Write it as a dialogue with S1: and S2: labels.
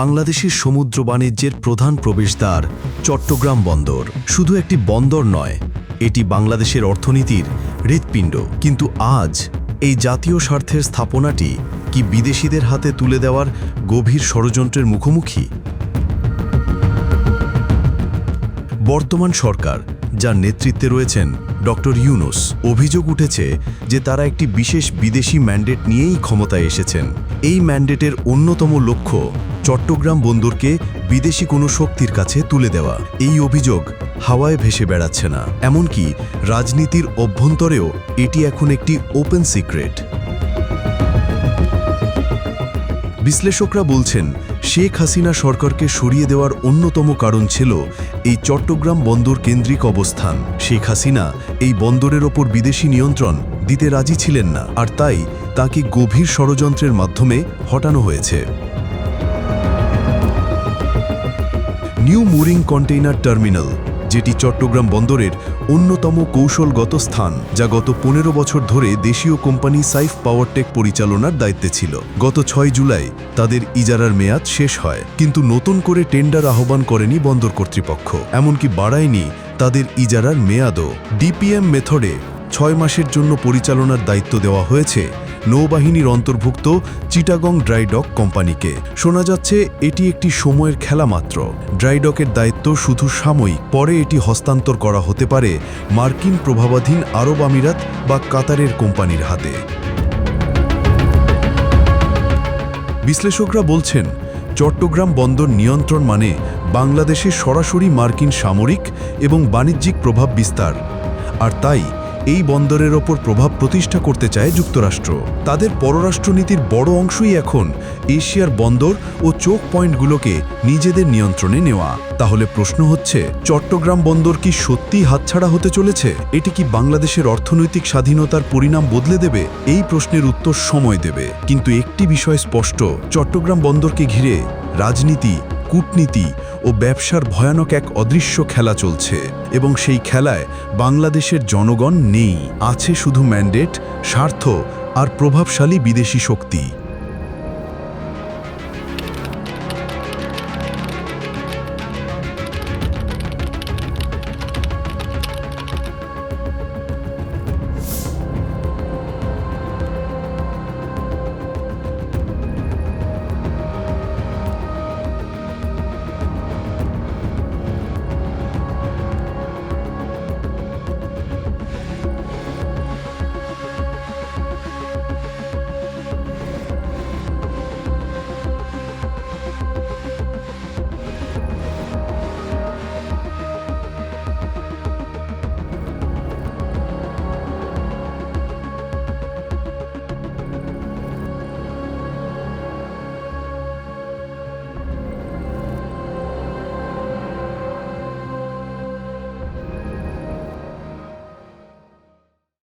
S1: বাংলাদেশের সমুদ্র বাণিজ্যের প্রধান প্রবেশদ্বার চট্টগ্রাম বন্দর। শুধু একটি বন্দর নয়, এটি বাংলাদেশের অর্থনীতির হৃৎপিণ্ড। কিন্তু আজ এই জাতীয় স্বার্থের স্থাপনাটি কি বিদেশিদের হাতে তুলে দেওয়ার গভীর ষড়যন্ত্রের মুখোমুখি? বর্তমান সরকার, যার নেতৃত্বে রয়েছেন ডক্টর ইউনুস, অভিযোগ উঠেছে যে তারা একটি বিশেষ বিদেশি ম্যান্ডেট নিয়েই ক্ষমতায় এসেছেন। এই ম্যান্ডেটের অন্যতম লক্ষ্য চট্টগ্রাম বন্দরকে বিদেশি কোনো শক্তির কাছে তুলে দেওয়া। এই অভিযোগ হাওয়ায় ভেসে বেড়াচ্ছে না। এমনকি রাজনীতির অভ্যন্তরেও এটি এখন একটি ওপেন সিক্রেট বিশ্লেষকরা বলছেন, শেখ হাসিনা সরকারকে সরিয়ে দেওয়ার অন্যতম কারণ ছিল এই চট্টগ্রাম বন্দর কেন্দ্রিক অবস্থান। শেখ হাসিনা এই বন্দরের ওপর বিদেশি নিয়ন্ত্রণ দিতে রাজি ছিলেন না, আর তাই তাকে গভীর ষড়যন্ত্রের মাধ্যমে হটানো হয়েছে। নিউ মুরিং কন্টেইনার টার্মিনাল, যেটি চট্টগ্রাম বন্দরের অন্যতম কৌশলগত স্থান, যা গত পনেরো বছর ধরে দেশীয় কোম্পানি সাইফ পাওয়ারটেক পরিচালনার দায়িত্বে ছিল। গত ছয় জুলাই তাদের ইজারার মেয়াদ শেষ হয়, কিন্তু নতুন করে টেন্ডার আহ্বান করেনি বন্দর কর্তৃপক্ষ। এমনকি বাড়ায়নি তাদের ইজারার মেয়াদও। ডিপিএম মেথডে ছয় মাসের জন্য পরিচালনার দায়িত্ব দেওয়া হয়েছে নৌবাহিনীর অন্তর্ভুক্ত চিটাগং ড্রাইডক কোম্পানিকে। শোনা যাচ্ছে, এটি একটি সময়ের খেলা মাত্র। ড্রাইডকের দায়িত্ব শুধু সাময়িক, পরে এটি হস্তান্তর করা হতে পারে মার্কিন প্রভাবাধীন আরব আমিরাত বা কাতারের কোম্পানির হাতে। বিশ্লেষকরা বলছেন, চট্টগ্রাম বন্দর নিয়ন্ত্রণ মানে বাংলাদেশে সরাসরি মার্কিন সামরিক এবং বাণিজ্যিক প্রভাব বিস্তার। আর তাই এই বন্দরের ওপর প্রভাব প্রতিষ্ঠা করতে চায় যুক্তরাষ্ট্র। তাদের পররাষ্ট্রনীতির বড় অংশই এখন এশিয়ার বন্দর ও চোখ পয়েন্টগুলোকে নিজেদের নিয়ন্ত্রণে নেওয়া। তাহলে প্রশ্ন হচ্ছে, চট্টগ্রাম বন্দর কি সত্যিই হাতছাড়া হতে চলেছে? এটি কি বাংলাদেশের অর্থনৈতিক স্বাধীনতার পরিণাম বদলে দেবে? এই প্রশ্নের উত্তর সময় দেবে। কিন্তু একটি বিষয় স্পষ্ট, চট্টগ্রাম বন্দরকে ঘিরে রাজনীতি, কূটনীতি ও ব্যবসার ভয়ানক এক অদৃশ্য খেলা চলছে এবং সেই খেলায় বাংলাদেশের জনগণ নেই, আছে শুধু ম্যান্ডেট, স্বার্থ আর প্রভাবশালী বিদেশি শক্তি।